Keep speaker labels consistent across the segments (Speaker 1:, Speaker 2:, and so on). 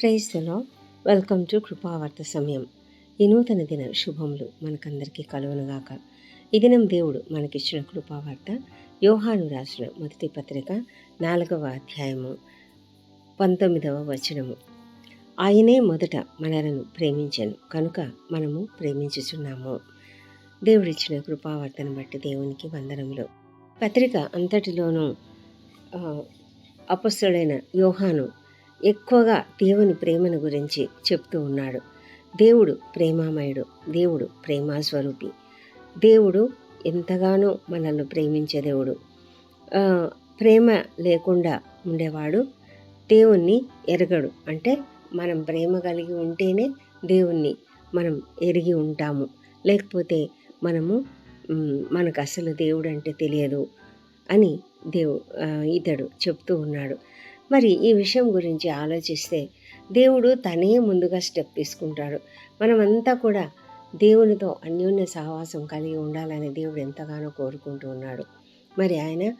Speaker 1: ప్రైజ్లో welcome to కృపావర్త సమయం. ఈ నూతన దిన శుభములు మనకందరికీ కలువనుగాక ఈ దినం దేవుడు మనకిచ్చిన కృపావార్త యోహాను రాసిన మొదటి పత్రిక నాలుగవ అధ్యాయము పంతొమ్మిదవ వచనము. ఆయనే మొదట మనలను ప్రేమించను కనుక మనము ప్రేమించుచున్నాము. దేవుడిచ్చిన కృపావర్తను బట్టి దేవునికి వందనములు. పత్రిక అంతటిలోనూ అపస్సుడైన అపస్తుడైన యోహాను ఎక్కువగా దేవుని ప్రేమను గురించి చెప్తూ ఉన్నాడు. దేవుడు ప్రేమామయుడు దేవుడు ప్రేమాస్వరూపి. దేవుడు ఎంతగానో మనల్ని ప్రేమించే దేవుడు. ప్రేమ లేకుండా ఉండేవాడు దేవుణ్ణి ఎరగడు. అంటే మనం ప్రేమ కలిగి ఉంటేనే దేవుణ్ణి మనం ఎరిగి ఉంటాము. లేకపోతే మనము మనకు అసలు దేవుడు అంటే తెలియదు అని దేవు ఇతడు చెప్తూ ఉన్నాడు. మరి ఈ విషయం గురించి ఆలోచిస్తే దేవుడు తనే ముందుగా స్టెప్ తీసుకుంటాడు. మనమంతా కూడా దేవునితో అన్యోన్య సహవాసం కలిగి ఉండాలని దేవుడు ఎంతగానో కోరుకుంటూ ఉన్నాడు. మరి ఆయన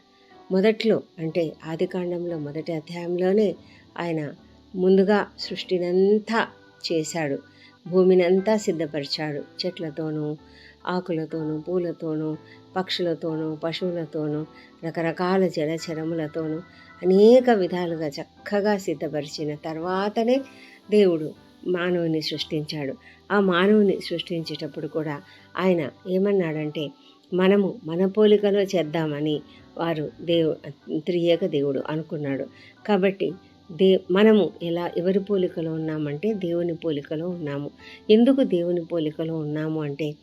Speaker 1: మొదట్లో అంటే ఆదికాండంలో మొదటి అధ్యాయంలోనే ఆయన ముందుగా సృష్టినంతా చేశాడు. భూమినంతా సిద్ధపరిచాడు. చెట్లతోనూ ఆకులతోనూ పూలతోనూ పక్షులతోనూ పశువులతోనూ రకరకాల జలచరములతోనూ అనేక విధాలుగా చక్కగా సిద్ధపరిచిన తర్వాతనే దేవుడు మానవుని సృష్టించాడు. ఆ మానవుని సృష్టించేటప్పుడు కూడా ఆయన ఏమన్నాడంటే మనము మన పోలికలో చేద్దామని వారు దేవు త్రియేక దేవుడు అనుకున్నాడు. కాబట్టి దే మనము ఎలా ఎవరి పోలికలో ఉన్నామంటే దేవుని పోలికలో ఉన్నాము. ఎందుకు దేవుని పోలికలో ఉన్నాము అంటే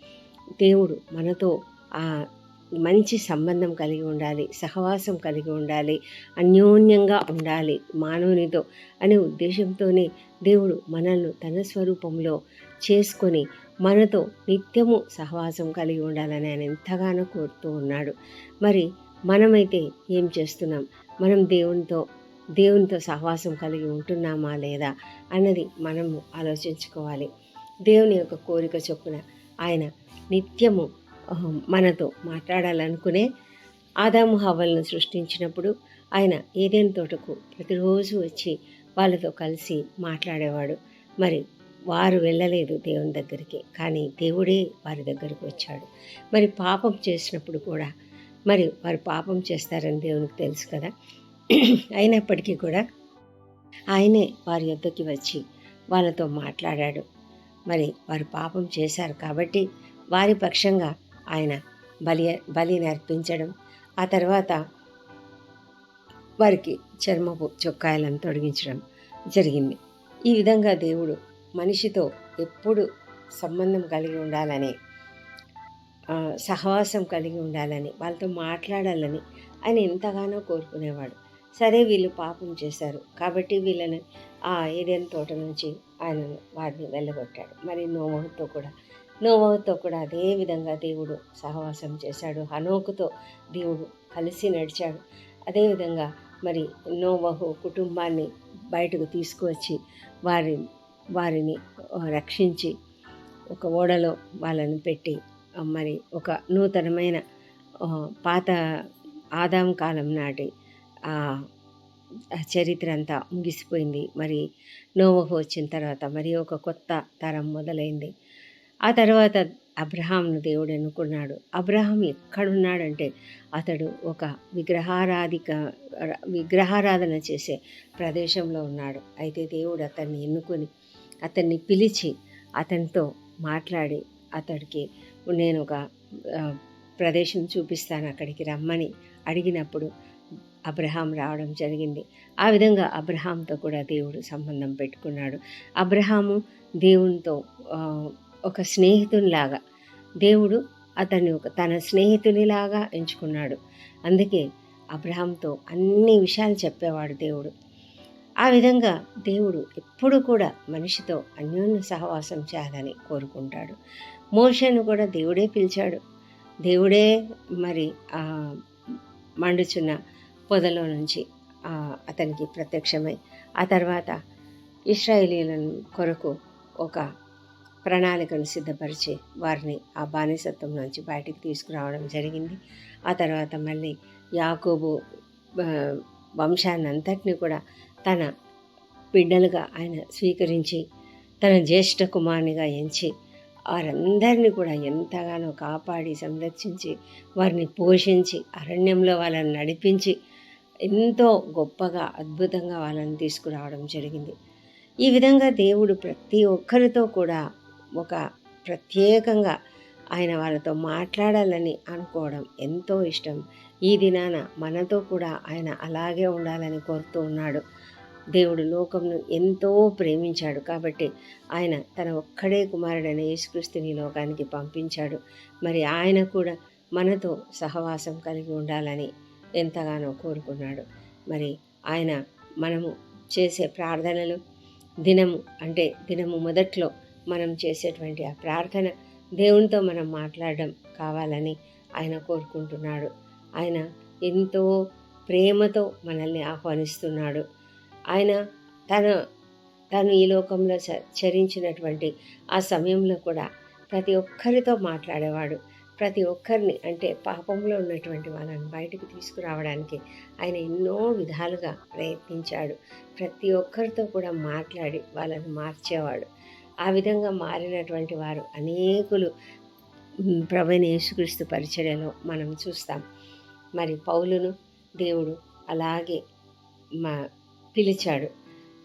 Speaker 1: దేవుడు మనతో ఆ మంచి సంబంధం కలిగి ఉండాలి సహవాసం కలిగి ఉండాలి అన్యోన్యంగా ఉండాలి మానవునితో అనే ఉద్దేశంతోనే దేవుడు మనల్ని తన స్వరూపంలో చేసుకొని మనతో నిత్యము సహవాసం కలిగి ఉండాలని ఆయన ఎంతగానో కోరుతూ ఉన్నాడు. మరి మనమైతే ఏం చేస్తున్నాం? మనం దేవునితో దేవునితో సహవాసం కలిగి ఉంటున్నామా లేదా అన్నది మనము ఆలోచించుకోవాలి. దేవుని యొక్క కోరిక చొప్పున ఆయన నిత్యము మనతో మాట్లాడాలనుకునే ఆదాము హవ్వలను సృష్టించినప్పుడు ఆయన ఏదైనా తోటకు ప్రతిరోజు వచ్చి వాళ్ళతో కలిసి మాట్లాడేవాడు. మరి వారు వెళ్ళలేదు దేవుని దగ్గరికి కానీ దేవుడే వారి దగ్గరకు వచ్చాడు. మరి పాపం చేసినప్పుడు కూడా మరి వారు పాపం చేస్తారని దేవునికి తెలుసు కదా. అయినప్పటికీ కూడా ఆయనే వారి యొద్దకి వచ్చి వాళ్ళతో మాట్లాడాడు. మరి వారు పాపం చేశారు కాబట్టి వారి పక్షంగా ఆయన బలి బలిని అర్పించడం ఆ తర్వాత వారికి చర్మపు చొక్కాయలను తొలగించడం జరిగింది. ఈ విధంగా దేవుడు మనిషితో ఎప్పుడు సంబంధం కలిగి ఉండాలని సహవాసం కలిగి ఉండాలని వాళ్ళతో మాట్లాడాలని ఆయన ఎంతగానో కోరుకునేవాడు. సరే వీళ్ళు పాపం చేశారు కాబట్టి వీళ్ళని ఆ ఏదైనా తోట నుంచి ఆయన వారిని వెళ్ళగొట్టాడు. మరి నోవహుతో కూడా నోవహుతో కూడా అదే విధంగా దేవుడు సహవాసం చేశాడు. హనోకుతో దేవుడు కలిసి నడిచాడు. అదేవిధంగా మరి నోవహు కుటుంబాన్ని బయటకు తీసుకువచ్చి వారి వారిని రక్షించి ఒక ఓడలో వాళ్ళని పెట్టి మరి ఒక నూతనమైన పాత ఆదాం కాలం నాటి ఆ చరిత్ర అంతా ముగిసిపోయింది. మరి నోవహు వచ్చిన తర్వాత మరి ఒక కొత్త తరం మొదలైంది. ఆ తర్వాత అబ్రహాంను దేవుడు ఎన్నుకున్నాడు. అబ్రహాం ఎక్కడున్నాడంటే అతడు ఒక విగ్రహారాధిక విగ్రహారాధన చేసే ప్రదేశంలో ఉన్నాడు. అయితే దేవుడు అతన్ని ఎన్నుకొని అతన్ని పిలిచి అతనితో మాట్లాడి అతడికి నేను ఒక ప్రదేశం చూపిస్తాను అక్కడికి రమ్మని అడిగినప్పుడు అబ్రహాం రావడం జరిగింది. ఆ విధంగా అబ్రహాంతో కూడా దేవుడు సంబంధం పెట్టుకున్నాడు. అబ్రహాము దేవునితో ఒక స్నేహితునిలాగా. దేవుడు అతన్ని ఒక తన స్నేహితునిలాగా ఎంచుకున్నాడు. అందుకే అబ్రహాంతో అన్ని విషయాలు చెప్పేవాడు దేవుడు. ఆ విధంగా దేవుడు ఎప్పుడు కూడా మనిషితో అన్యోన్య సహవాసం చేయాలని కోరుకుంటాడు. మోషను కూడా దేవుడే పిలిచాడు. దేవుడే మరి మండుచున్న పొదలో నుంచి అతనికి ప్రత్యక్షమై ఆ తర్వాత ఇస్రాయేలీలను కొరకు ఒక ప్రణాళికను సిద్ధపరిచి వారిని ఆ బానిసత్వం నుంచి బయటికి తీసుకురావడం జరిగింది. ఆ తర్వాత మళ్ళీ యాకోబు ఆ, వంశాన్ని అంతటిని కూడా తన బిడ్డలుగా ఆయన స్వీకరించి తన జ్యేష్ఠ కుమారునిగా ఎంచి వారందరినీ కూడా ఎంతగానో కాపాడి సంరక్షించి వారిని పోషించి అరణ్యంలో వాళ్ళని నడిపించి ఎంతో గొప్పగా అద్భుతంగా వాళ్ళని తీసుకురావడం జరిగింది. ఈ విధంగా దేవుడు ప్రతి ఒక్కరితో కూడా ఒక ప్రత్యేకంగా ఆయన వాళ్ళతో మాట్లాడాలని అనుకోవడం ఎంతో ఇష్టం. ఈ దినాన మనతో కూడా ఆయన అలాగే ఉండాలని కోరుతూ ఉన్నాడు. దేవుడు లోకంను ఎంతో ప్రేమించాడు కాబట్టి ఆయన తన ఒక్కడే కుమారుడైన యేసుక్రీస్తుని లోకానికి పంపించాడు. మరి ఆయన కూడా మనతో సహవాసం కలిగి ఉండాలని ఎంతగానో కోరుకున్నాడు. మరి ఆయన మనము చేసే ప్రార్థనలు దినము అంటే దినము మొదట్లో మనం చేసేటువంటి ఆ ప్రార్థన దేవునితో మనం మాట్లాడడం కావాలని ఆయన కోరుకుంటున్నాడు. ఆయన ఎంతో ప్రేమతో మనల్ని ఆహ్వానిస్తున్నాడు. ఆయన తన తను ఈ లోకంలో చరించినటువంటి ఆ సమయంలో కూడా ప్రతి ఒక్కరితో మాట్లాడేవాడు. ప్రతి ఒక్కరిని అంటే పాపంలో ఉన్నటువంటి వాళ్ళని బయటకు తీసుకురావడానికి ఆయన ఎన్నో విధాలుగా ప్రయత్నించాడు. ప్రతి ఒక్కరితో కూడా మాట్లాడి వాళ్ళని మార్చేవాడు. ఆ విధంగా మారినటువంటి వారు అనేకులు ప్రవీణ యేసుక్రీస్తు పరిచర్యలో మనం చూస్తాం. మరి పౌలును దేవుడు అలాగే మా పిలిచాడు.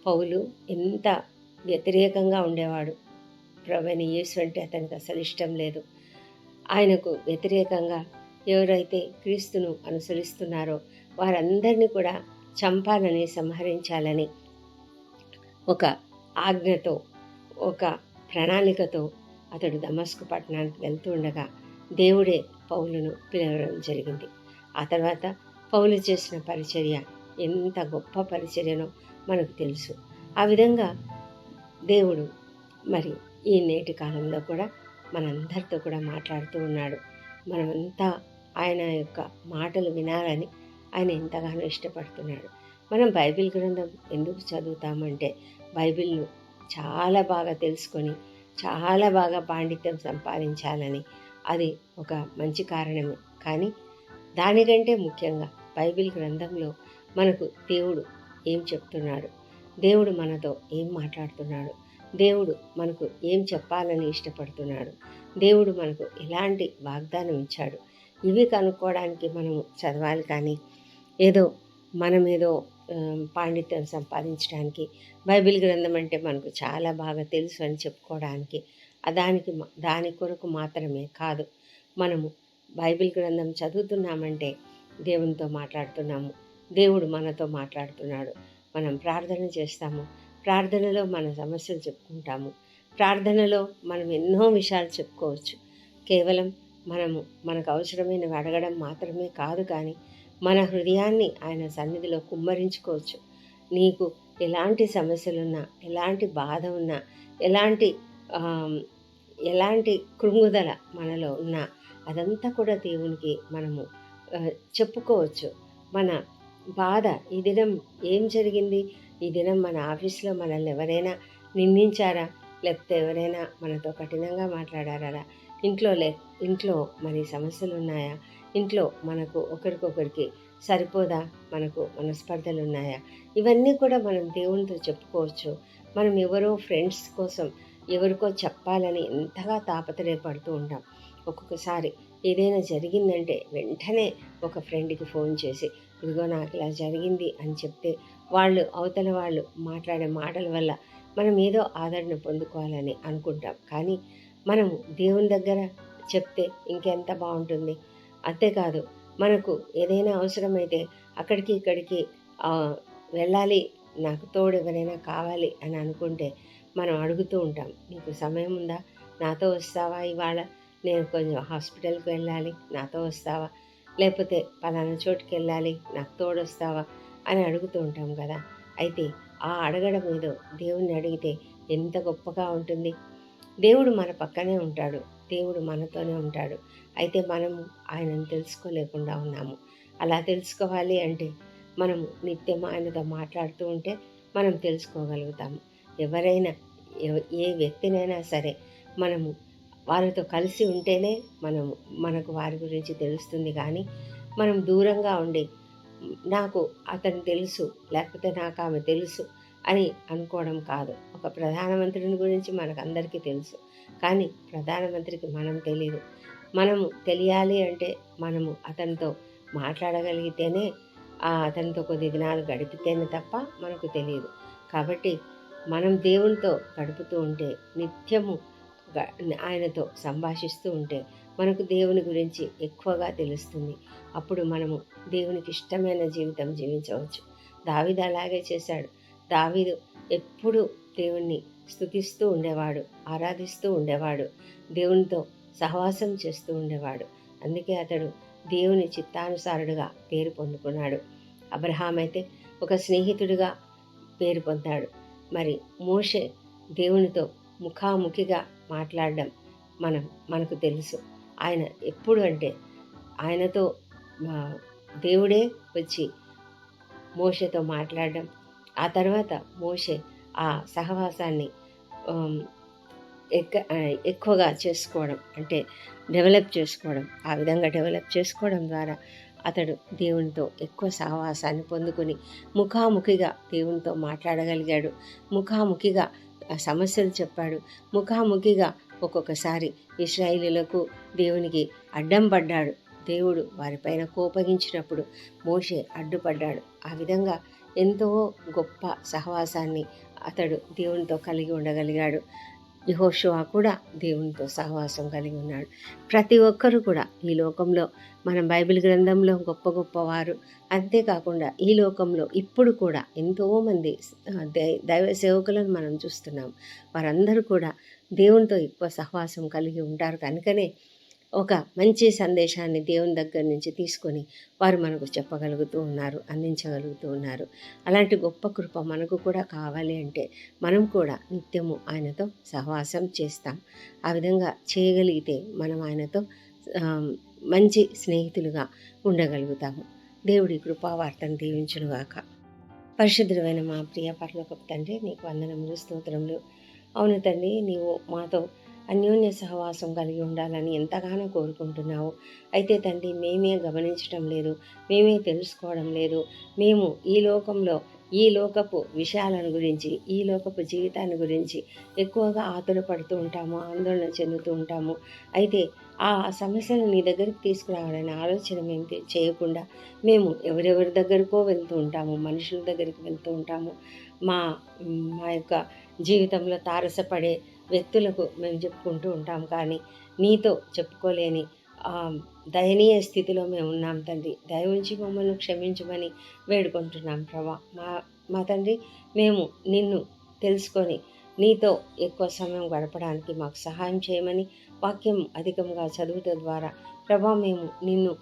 Speaker 1: పౌలు ఎంత వ్యతిరేకంగా ఉండేవాడు? ప్రవీణ యేసు అంటే అతనికి అసలు ఇష్టం లేదు. ఆయనకు వ్యతిరేకంగా ఎవరైతే క్రీస్తును అనుసరిస్తున్నారో వారందరినీ కూడా చంపాలని సంహరించాలని ఒక ఆజ్ఞతో ఒక ప్రణాళికతో అతడు దమస్కు పట్టణానికి వెళ్తూ ఉండగా దేవుడే పౌలును పిలవడం జరిగింది. ఆ తర్వాత పౌలు చేసిన పరిచర్య ఎంత గొప్ప పరిచర్యనో మనకు తెలుసు. ఆ విధంగా దేవుడు మరి ఈ నేటి కాలంలో కూడా మనందరితో కూడా మాట్లాడుతూ ఉన్నాడు. మనమంతా ఆయన యొక్క మాటలు వినాలని ఆయన ఎంతగానో ఇష్టపడుతున్నాడు. మనం బైబిల్ గ్రంథం ఎందుకు చదువుతామంటే బైబిల్ను చాలా బాగా తెలుసుకొని చాలా బాగా పాండిత్యం సంపాదించాలని అది ఒక మంచి కారణమే. కానీ దానికంటే ముఖ్యంగా బైబిల్ గ్రంథంలో మనకు దేవుడు ఏం చెప్తున్నాడు? దేవుడు మనతో ఏం మాట్లాడుతున్నాడు? దేవుడు మనకు ఏం చెప్పాలని ఇష్టపడుతున్నాడు? దేవుడు మనకు ఎలాంటి వాగ్దానం ఇచ్చాడు? ఇవి కనుక్కోవడానికి మనము చదవాలి కానీ ఏదో మనమేదో పాండిత్యం సంపాదించడానికి బైబిల్ గ్రంథం అంటే మనకు చాలా బాగా తెలుసు అని చెప్పుకోవడానికి దానికి దాని కొరకు మాత్రమే కాదు. మనము బైబిల్ గ్రంథం చదువుతున్నామంటే దేవునితో మాట్లాడుతున్నాము. దేవుడు మనతో మాట్లాడుతున్నాడు. మనం ప్రార్థన చేస్తాము. ప్రార్థనలో మన సమస్యలు చెప్పుకుంటాము. ప్రార్థనలో మనం ఎన్నో విషయాలు చెప్పుకోవచ్చు. కేవలం మనము మనకు అవసరమైనవి అడగడం మాత్రమే కాదు కానీ మన హృదయాన్ని ఆయన సన్నిధిలో కుమ్మరించుకోవచ్చు. నీకు ఎలాంటి సమస్యలున్నా ఎలాంటి బాధ ఉన్నా ఎలాంటి ఎలాంటి కృంగుదల మనలో ఉన్నా అదంతా కూడా దేవునికి మనము చెప్పుకోవచ్చు. మన బాధ ఈ దినం ఏం జరిగింది? ఈ దినం మన ఆఫీస్లో మనల్ని ఎవరైనా నిందించారా? లేకపోతే ఎవరైనా మనతో కఠినంగా మాట్లాడారా? ఇంట్లో లే ఇంట్లో మరి సమస్యలు ఉన్నాయా ఇంట్లో మనకు ఒకరికొకరికి సరిపోదా? మనకు మనస్పర్ధలు ఉన్నాయా ఇవన్నీ కూడా మనం దేవునితో చెప్పుకోవచ్చు. మనం ఎవరో ఫ్రెండ్స్ కోసం ఎవరికో చెప్పాలని ఎంతగా తాపత్రయపడుతూ ఉంటాం. ఒక్కొక్కసారి ఏదైనా జరిగిందంటే వెంటనే ఒక ఫ్రెండ్కి ఫోన్ చేసి ఇదిగో నాకు ఇలా జరిగింది అని చెప్తే వాళ్ళు అవతల వాళ్ళు మాట్లాడే మాటల వల్ల మనం ఏదో ఆదరణ పొందుకోవాలని అనుకుంటాం. కానీ మనం దేవుని దగ్గర చెప్తే ఇంకెంత బాగుంటుంది? అంతేకాదు మనకు ఏదైనా అవసరమైతే అక్కడికి ఇక్కడికి వెళ్ళాలి నాకు తోడు ఎవరైనా కావాలి అని అనుకుంటే మనం అడుగుతూ ఉంటాం. నీకు సమయం ఉందా? నాతో వస్తావా? ఇవాళ నేను కొంచెం హాస్పిటల్కి వెళ్ళాలి నాతో వస్తావా? లేకపోతే పలానా చోటుకి వెళ్ళాలి నాకు తోడొస్తావా అని అడుగుతూ ఉంటాం కదా. అయితే ఆ అడగడం ఏదో దేవుణ్ణి అడిగితే ఎంత గొప్పగా ఉంటుంది. దేవుడు మన పక్కనే ఉంటాడు. దేవుడు మనతోనే ఉంటాడు. అయితే మనము ఆయనను తెలుసుకోలేకుండా ఉన్నాము. అలా తెలుసుకోవాలి అంటే మనం నిత్యం ఆయనతో మాట్లాడుతూ ఉంటే మనం తెలుసుకోగలుగుతాము ఎవరైనా ఏ వ్యక్తినైనా సరే మనము వారితో కలిసి ఉంటేనే మనం మనకు వారి గురించి తెలుస్తుంది కానీ మనం దూరంగా ఉండి నాకు అతను తెలుసు లేకపోతే నాకు ఆమె తెలుసు అని అనుకోవడం కాదు. ఒక ప్రధానమంత్రిని గురించి మనకు అందరికీ తెలుసు. కానీ ప్రధానమంత్రికి మనం తెలియదు మనము తెలియాలి అంటే మనము అతనితో మాట్లాడగలిగితేనే అతనితో కొద్ది దినాలు గడిపితేనే తప్ప మనకు తెలియదు కాబట్టి మనం దేవునితో గడుపుతూ ఉంటే నిత్యము ఆయనతో సంభాషిస్తూ ఉంటే మనకు దేవుని గురించి ఎక్కువగా తెలుస్తుంది. అప్పుడు మనము దేవునికి ఇష్టమైన జీవితం జీవించవచ్చు. దావిద అలాగే చేశాడు. దావీదు ఎప్పుడు దేవుణ్ణి స్తుతిస్తూ ఉండేవాడు ఆరాధిస్తూ ఉండేవాడు దేవునితో సహవాసం చేస్తూ ఉండేవాడు. అందుకే అతడు దేవుని చిత్తానుసారుడుగా పేరు పొందుకున్నాడు. అబ్రహాం అయితే ఒక స్నేహితుడిగా పేరు పొందాడు. మరి మోషే దేవునితో ముఖాముఖిగా మాట్లాడడం మనం మనకు తెలుసు. ఆయన ఎప్పుడు అంటే ఆయనతో దేవుడే వచ్చి మోషేతో మాట్లాడడం ఆ తర్వాత మోషే ఆ సహవాసాన్ని ఎక్క ఎక్కువగా చేసుకోవడం అంటే డెవలప్ చేసుకోవడం ఆ విధంగా డెవలప్ చేసుకోవడం ద్వారా అతడు దేవునితో ఎక్కువ సహవాసాన్ని పొందుకొని ముఖాముఖిగా దేవునితో మాట్లాడగలిగాడు. ముఖాముఖిగా సమస్యలు చెప్పాడు. ముఖాముఖిగా ఒక్కొక్కసారి ఇస్రాయిలులకు దేవునికి అడ్డం పడ్డాడు. దేవుడు వారిపైన కోపగించినప్పుడు మోషే అడ్డుపడ్డాడు. ఆ విధంగా ఎంతో గొప్ప సహవాసాన్ని అతడు దేవునితో కలిగి ఉండగలిగాడు. యహోషువా కూడా దేవునితో సహవాసం కలిగి ఉన్నాడు. ప్రతి ఒక్కరు కూడా ఈ లోకంలో మనం బైబిల్ గ్రంథంలో గొప్ప గొప్ప వారు అంతేకాకుండా ఈ లోకంలో ఇప్పుడు కూడా ఎంతోమంది దై- దైవ సేవకులను మనం చూస్తున్నాం. వారందరూ కూడా దేవునితో ఎక్కువ సహవాసం కలిగి ఉంటారు. కనుకనే ఒక మంచి సందేశాన్ని దేవుని దగ్గర నుంచి తీసుకొని వారు మనకు చెప్పగలుగుతూ ఉన్నారు అందించగలుగుతూ ఉన్నారు. అలాంటి గొప్ప కృప మనకు కూడా కావాలి అంటే మనం కూడా నిత్యము ఆయనతో సహవాసం చేస్తాం. ఆ విధంగా చేయగలిగితే మనం ఆయనతో మంచి స్నేహితులుగా ఉండగలుగుతాము. దేవుడి కృపావార్తను దీవించునుగాక. పరిశుద్ధమైన మా ప్రియ పర్లోకపు తండ్రి నీకు వందనములు స్తోత్రములు. అవును తండ్రి నీవు మాతో అన్యోన్య సహవాసం కలిగి ఉండాలని ఎంతగానో కోరుకుంటున్నావు. అయితే తండ్రి మేమే గమనించడం లేదు మేమే తెలుసుకోవడం లేదు. మేము ఈ లోకంలో ఈ లోకపు విషయాలను గురించి ఈ లోకపు జీవితాన్ని గురించి ఎక్కువగా ఆతురపడుతూ ఉంటాము ఆందోళన చెందుతూ ఉంటాము. అయితే ఆ సమస్యను నీ దగ్గరికి తీసుకురావాలనే ఆలోచన మేము చేయకుండా మేము ఎవరెవరి దగ్గరకో వెళ్తూ ఉంటాము మనుషుల దగ్గరికి వెళ్తూ ఉంటాము. మా మా యొక్క జీవితంలో తారసపడే వ్యక్తులకు మేము చెప్పుకుంటూ ఉంటాం కానీ నీతో చెప్పుకోలేని దయనీయ స్థితిలో మేము ఉన్నాం తండ్రి. దయ ఉంచి మమ్మల్ని క్షమించమని వేడుకుంటున్నాం ప్రభా. మా మా తండ్రి మేము నిన్ను తెలుసుకొని నీతో ఎక్కువ సమయం గడపడానికి మాకు సహాయం చేయమని వాక్యం అధికంగా చదువుట ద్వారా ప్రభా మేము నిన్ను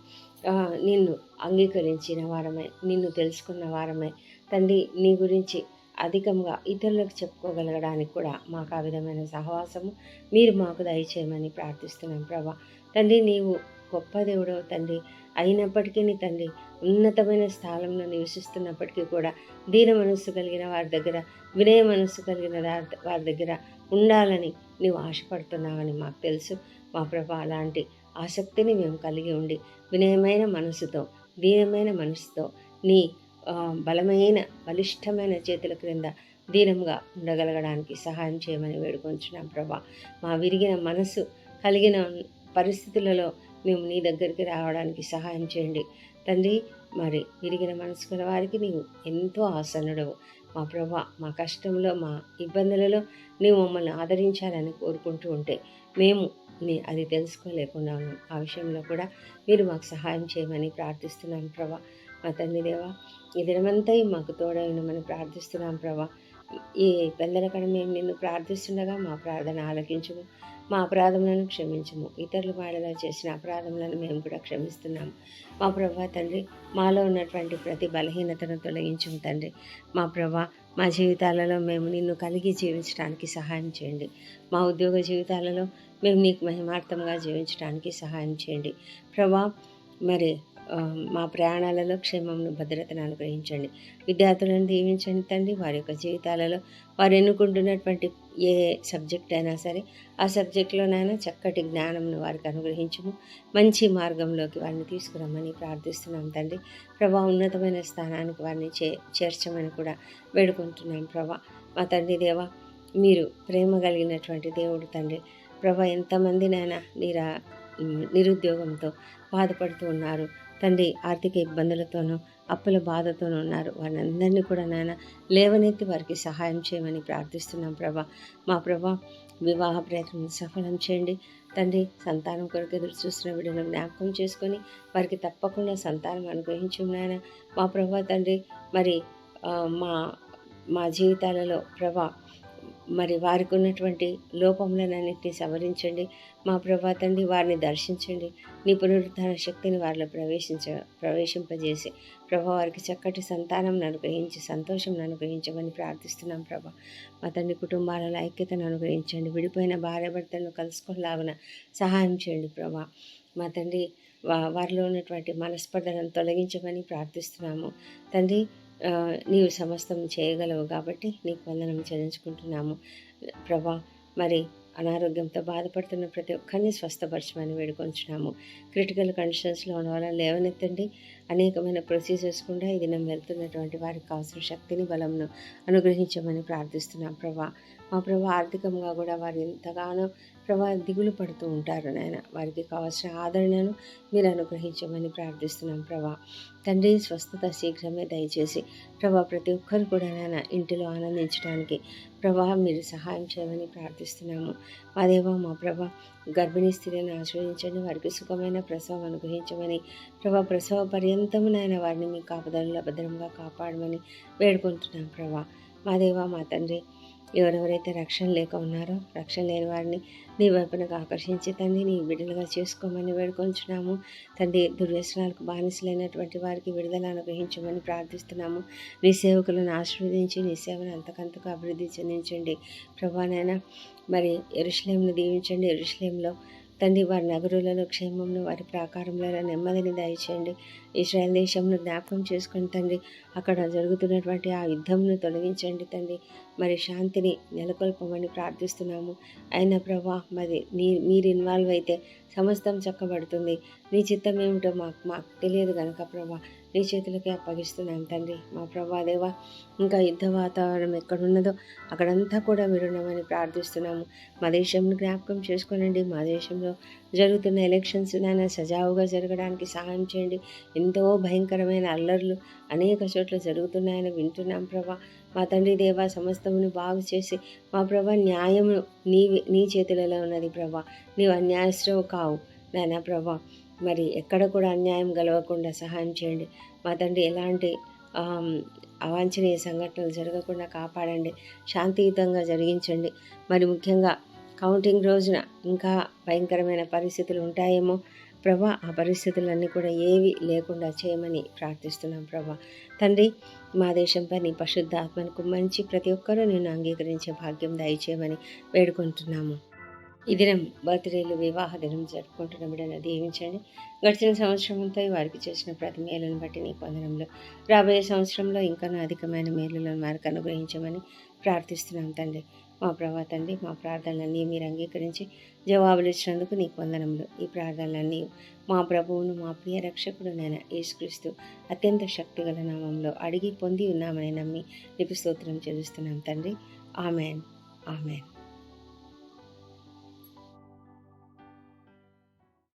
Speaker 1: నిన్ను అంగీకరించిన వారమే నిన్ను తెలుసుకున్న వారమే తండ్రి నీ గురించి అధికంగా ఇతరులకు చెప్పుకోగలగడానికి కూడా మాకు ఆ విధమైన సహవాసము మీరు మాకు దయచేయమని ప్రార్థిస్తున్నాం ప్రభా. తండ్రి నీవు గొప్ప దేవుడవు తండ్రి. అయినప్పటికీ నీ తండ్రి ఉన్నతమైన స్థానంలో నివసిస్తున్నప్పటికీ కూడా దీన మనస్సు కలిగిన వారి దగ్గర వినయ మనస్సు కలిగిన వారి- దగ్గర ఉండాలని నీవు ఆశపడుతున్నావని మాకు తెలుసు. మా ప్రభా అలాంటి ఆసక్తిని మేము కలిగి ఉండి వినయమైన మనసుతో దీనమైన మనసుతో నీ బలమైన బలిష్టమైన చేతుల క్రింద దీనంగా ఉండగలగడానికి సహాయం చేయమని వేడుకొంచున్నాం ప్రభా. మా విరిగిన మనసు కలిగిన పరిస్థితులలో మేము నీ దగ్గరికి రావడానికి సహాయం చేయండి. తండ్రి మరి విరిగిన మనసు గల వారికి నీవు ఎంతో ఆసన్నుడవు. మా ప్రభా మా కష్టంలో మా ఇబ్బందులలో నీవు మమ్మల్ని ఆదరించాలని కోరుకుంటూ ఉంటే మేము నీ అది తెలుసుకోలేకుండా ఉన్నాం. ఆ విషయంలో కూడా మీరు మాకు సహాయం చేయమని ప్రార్థిస్తున్నాను ప్రభా. మా తండ్రి దేవా. ఈ దినమంతా మాకు తోడైనమని ప్రార్థిస్తున్నాం ప్రభా. ఈ పెందలకడ మేము నిన్ను ప్రార్థిస్తుండగా మా ప్రార్థన ఆలకించము. మా అపరాధములను క్షమించము. ఇతరులు వాడలా చేసిన అపరాధములను మేము కూడా క్షమిస్తున్నాము. మా ప్రభా తండ్రి మాలో ఉన్నటువంటి ప్రతి బలహీనతను తొలగించము తండ్రి. మా ప్రభా మా జీవితాలలో మేము నిన్ను కలిగి జీవించడానికి సహాయం చేయండి. మా ఉద్యోగ జీవితాలలో మేము నీకు మహిమార్థంగా జీవించడానికి సహాయం చేయండి. ప్రభా మరి మా ప్రయాణాలలో క్షేమంను భద్రతను అనుగ్రహించండి. విద్యార్థులను దీవించండి తండ్రి. వారి యొక్క జీవితాలలో వారు ఎన్నుకుంటున్నటువంటి ఏ సబ్జెక్ట్ అయినా సరే ఆ సబ్జెక్టులోనైనా చక్కటి జ్ఞానంను వారికి అనుగ్రహించము. మంచి మార్గంలోకి వారిని తీసుకురమ్మని ప్రార్థిస్తున్నాం తండ్రి. ప్రభా ఉన్నతమైన స్థానానికి వారిని చే చేర్చమని కూడా వేడుకుంటున్నాం ప్రభా. మా తండ్రి దేవా మీరు ప్రేమ కలిగినటువంటి దేవుడు తండ్రి. ప్రభా ఎంతమందినైనా నిరా నిరుద్యోగంతో బాధపడుతూ ఉన్నారు. తండ్రి ఆర్థిక ఇబ్బందులతోనూ అప్పుల బాధతోనూ ఉన్నారు. వారిని అందరినీ కూడా నాయన లేవనెత్తి వారికి సహాయం చేయమని ప్రార్థిస్తున్నాం ప్రభా. మా ప్రభా వివాహ ప్రయత్నం సఫలం చేయండి. తండ్రి సంతానం కొరకు ఎదురు చూస్తున్న బిడ్డను జ్ఞాపకం చేసుకొని వారికి తప్పకుండా సంతానం అనుగ్రహించు నాయన. మా ప్రభా తండ్రి మరి మా మా జీవితాలలో ప్రభా మరి వారికి ఉన్నటువంటి లోపములనన్నింటినీ సవరించండి. మా ప్రభా తండ్రి వారిని దర్శించండి. నీ పునరుద్ధాన శక్తిని వారిలో ప్రవేశించ ప్రవేశింపజేసి ప్రభా వారికి చక్కటి సంతానం అనుగ్రహించి సంతోషం అనుగ్రహించమని ప్రార్థిస్తున్నాం ప్రభా. మా తండ్రి కుటుంబాలలో ఐక్యతను అనుగ్రహించండి. విడిపోయిన భార్య భర్తలను కలుసుకోలాగున సహాయం చేయండి ప్రభా. మా తండ్రి వారిలో ఉన్నటువంటి మనస్పర్ధలను తొలగించమని ప్రార్థిస్తున్నాము. తండ్రి నీవు సమస్తం చేయగలవు కాబట్టి నీకు వందనం చెల్లించుకుంటున్నాము. ప్రభా మరి అనారోగ్యంతో బాధపడుతున్న ప్రతి ఒక్కరిని స్వస్థపరచమని వేడుకొంచున్నాము. క్రిటికల్ కండిషన్స్లో ఉన్న వాళ్ళని లేవనెత్తండి. అనేకమైన ప్రొసీజర్స్ కూడా ఈ దినం వెళ్తున్నటువంటి వారికి కావాల్సిన శక్తిని బలంను అనుగ్రహించమని ప్రార్థిస్తున్నాం. ప్రభా మా ప్రభా ఆర్థికంగా కూడా వారు ఎంతగానో ప్రభా దిగులు పడుతూ ఉంటారు నాయన. వారికి కావాల్సిన ఆదరణను మీరు అనుగ్రహించమని ప్రార్థిస్తున్నాం ప్రభా. తండ్రి స్వస్థత శీఘ్రమే దయచేసి ప్రభా ప్రతి ఒక్కరు కూడా నాయన ఇంటిలో ఆనందించడానికి ప్రభా మీరు సహాయం చేయమని ప్రార్థిస్తున్నాము. మా మా ప్రభా గర్భిణీ స్త్రీలను ఆశ్రయించండి. వారికి సుఖమైన ప్రసవం అనుగ్రహించమని ప్రభా ప్రసవ పర్యంతము నాయన వారిని మీ కాపుదలలో భద్రంగా కాపాడమని వేడుకుంటున్నాం ప్రభా. మా దేవ మా తండ్రి ఎవరెవరైతే రక్షణ లేక ఉన్నారో రక్షణ లేని వారిని నీ వైపునకు ఆకర్షించి తండ్రి నీ బిడ్డలుగా చేసుకోమని వేడుకొంచున్నాము. తండ్రి దుర్వ్యసనాలకు బానిసలైనటువంటి వారికి విడుదల అనుగ్రహించమని ప్రార్థిస్తున్నాము. నీ సేవకులను ఆశీర్వదించి నీ సేవను అంతకంతకు అభివృద్ధి చెందించండి. ప్రభానైనా మరి ఎరుషలేంను దీవించండి. ఎరుశ్లేంలో తండ్రి వారి నగరులలో క్షేమంలో వారి ప్రాకారంలో నెమ్మదిని దయచేయండి. ఇస్రాయల్ దేశంలో జ్ఞాపకం చేసుకుని తండ్రి అక్కడ జరుగుతున్నటువంటి ఆ యుద్ధంను తొలగించండి తండ్రి. మరి శాంతిని నెలకొల్పమని ప్రార్థిస్తున్నాము. అయిన ప్రభా మరి నీ మీరు ఇన్వాల్వ్ అయితే సమస్తం చక్కబడుతుంది. నీ చిత్తం ఏమిటో మాకు మాకు తెలియదు కనుక ప్రభా. నీ చేతులకే అప్పగిస్తున్నాం తండ్రి. మా ప్రభా ఇంకా యుద్ధ వాతావరణం ఎక్కడున్నదో అక్కడంతా కూడా మీరున్నామని ప్రార్థిస్తున్నాము. మా దేశంను జ్ఞాపకం చేసుకోనండి. మా దేశంలో జరుగుతున్న ఎలక్షన్స్ నాయన సజావుగా జరగడానికి సహాయం చేయండి. ఎంతో భయంకరమైన అల్లర్లు అనేక చోట్ల జరుగుతున్నాయని వింటున్నాం ప్రభా. మా తండ్రి దేవా సమస్తమును బాగు చేసి మా ప్రభా న్యాయము నీ నీ చేతులలో ఉన్నది ప్రభా. నీవు అన్యాయశ్రవు కావు నాయన ప్రభా. మరి ఎక్కడ కూడా అన్యాయం గలవకుండా సహాయం చేయండి. మా తండ్రి ఎలాంటి అవాంఛనీయ సంఘటనలు జరగకుండా కాపాడండి. శాంతియుతంగా జరిగించండి. మరి ముఖ్యంగా కౌంటింగ్ రోజున ఇంకా భయంకరమైన పరిస్థితులు ఉంటాయేమో ప్రభా. ఆ పరిస్థితులన్నీ కూడా ఏవి లేకుండా చేయమని ప్రార్థిస్తున్నాం ప్రభా. తండ్రి మా దేశంపై నీ పరిశుద్ధ ఆత్మను కుమ్మరించి ప్రతి ఒక్కరూ నిన్ను అంగీకరించే భాగ్యం దయచేయమని వేడుకుంటున్నాము. ఈ దినం బర్త్డేలు వివాహ దినం జరుపుకుంటున్న బిడ్డను దీవించండి. గడిచిన సంవత్సరం అంతా వారికి చేసిన ప్రతి మేలును బట్టి నీ పొందడంలో రాబోయే సంవత్సరంలో ఇంకా అధికమైన మేలులను వారికి అనుగ్రహించమని ప్రార్థిస్తున్నాం తండ్రి. మా ప్రభా తండ్రి మా ప్రార్థనలన్నీ మీరు అంగీకరించి జవాబులు ఇచ్చినందుకు నీ వందనములు ఈ ప్రార్థనలన్నీ మా ప్రభువును మా ప్రియ రక్షకుడు నేను యేసుక్రీస్తు అత్యంత శక్తిగల నామంలో అడిగి పొంది ఉన్నామని నమ్మి నీకు స్తోత్రం చెల్లిస్తున్నాం తండ్రి. ఆమెన్. ఆమెన్.